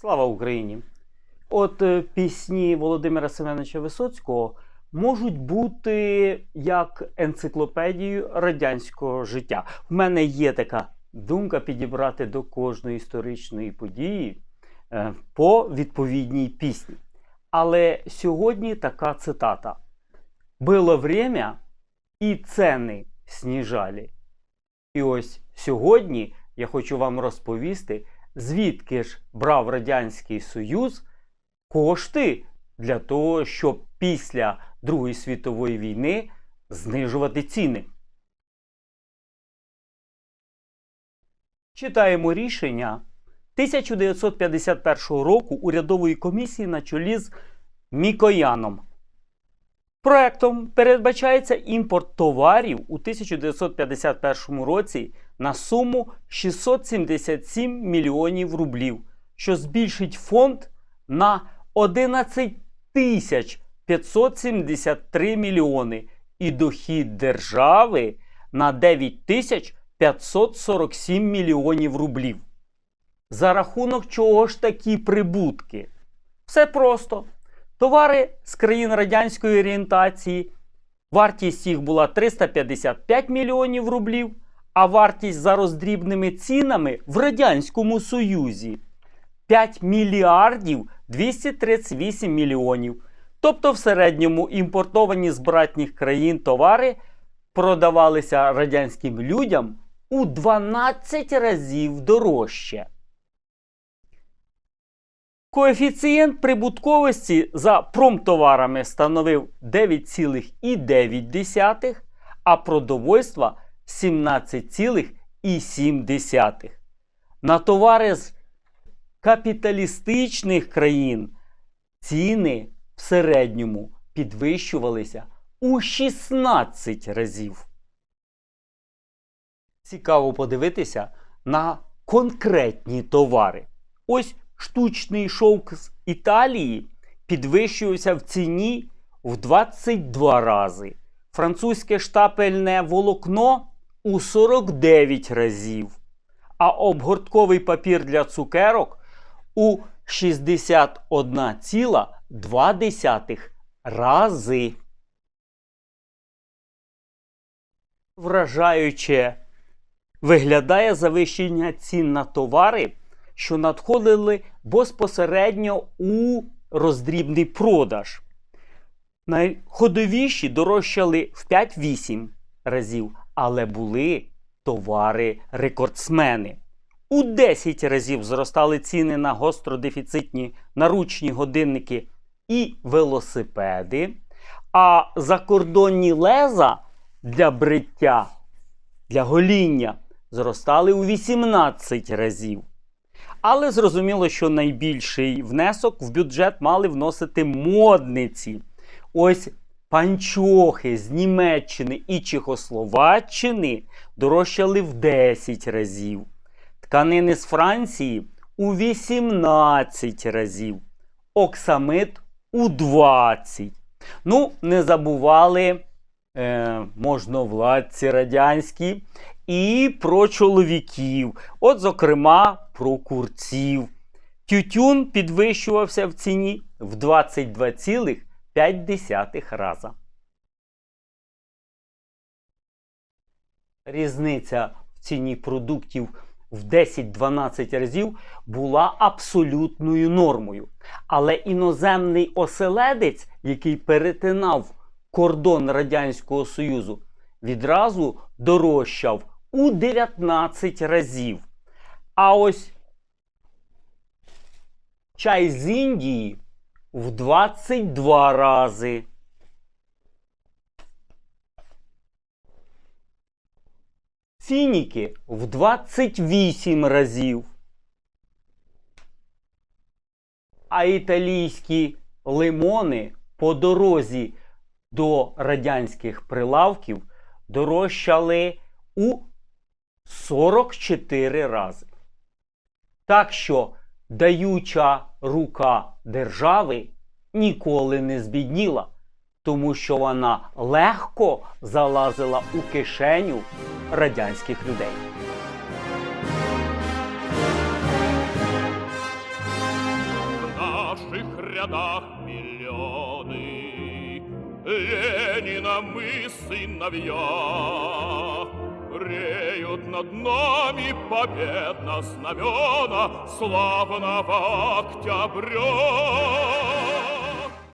Слава Україні! От е, пісні Володимира Семеновича Висоцького можуть бути як енциклопедією радянського життя. В мене є така думка підібрати до кожної історичної події е, по відповідній пісні. Але сьогодні така цитата: Було время, і ціни сніжали. І ось сьогодні я хочу вам розповісти, звідки ж брав Радянський Союз кошти для того, щоб після Другої світової війни знижувати ціни. Читаємо рішення 1951 року урядової комісії на чолі з Мікояном. Проектом передбачається імпорт товарів у 1951 році на суму 677 мільйонів рублів, що збільшить фонд на 11 тисяч 573 мільйони і дохід держави на 9 тисяч 547 мільйонів рублів. За рахунок чого ж такі прибутки? Все просто. Товари з країн радянської орієнтації, вартість їх була 355 мільйонів рублів, а вартість за роздрібними цінами в Радянському Союзі 5 мільярдів 238 мільйонів. Тобто, в середньому імпортовані з братніх країн товари продавалися радянським людям у 12 разів дорожче. Коефіцієнт прибутковості за промтоварами становив 9,9, а продовольства 17,7. На товари з капіталістичних країн ціни в середньому підвищувалися у 16 разів. Цікаво подивитися на конкретні товари. Ось штучний шовк з Італії підвищувався в ціні в 22 рази. Французьке штапельне волокно у 49 разів. А обгортковий папір для цукерок у 61,2 рази. Вражаюче виглядає завищення цін на товари, що надходили безпосередньо у роздрібний продаж. Найходовіші дорожчали в 5-8 разів, але були товари-рекордсмени. У 10 разів зростали ціни на гостродефіцитні наручні годинники і велосипеди, а закордонні леза для бриття, для гоління зростали у 18 разів. Але зрозуміло, що найбільший внесок в бюджет мали вносити модниці. Ось панчохи з Німеччини і Чехословаччини дорожчали в 10 разів. Тканини з Франції у 18 разів. Оксамит у 20. Ну, не забували е, можновладці радянські і про чоловіків. От, зокрема, про курців. Тютюн підвищувався в ціні в 22,5 раза. Різниця в ціні продуктів в 10-12 разів була абсолютною нормою. Але іноземний оселедець, який перетинав кордон Радянського Союзу, відразу дорожчав у 19 разів. А ось чай з Індії в 22 рази. Фініки в 28 разів. А італійські лимони по дорозі до радянських прилавків дорожчали у 44 рази. Так що даюча рука держави ніколи не збідніла, тому що вона легко залазила у кишеню радянських людей. рядах миллионы. Ленина мы сыновья, Реют над нами победно знамена Славного октября.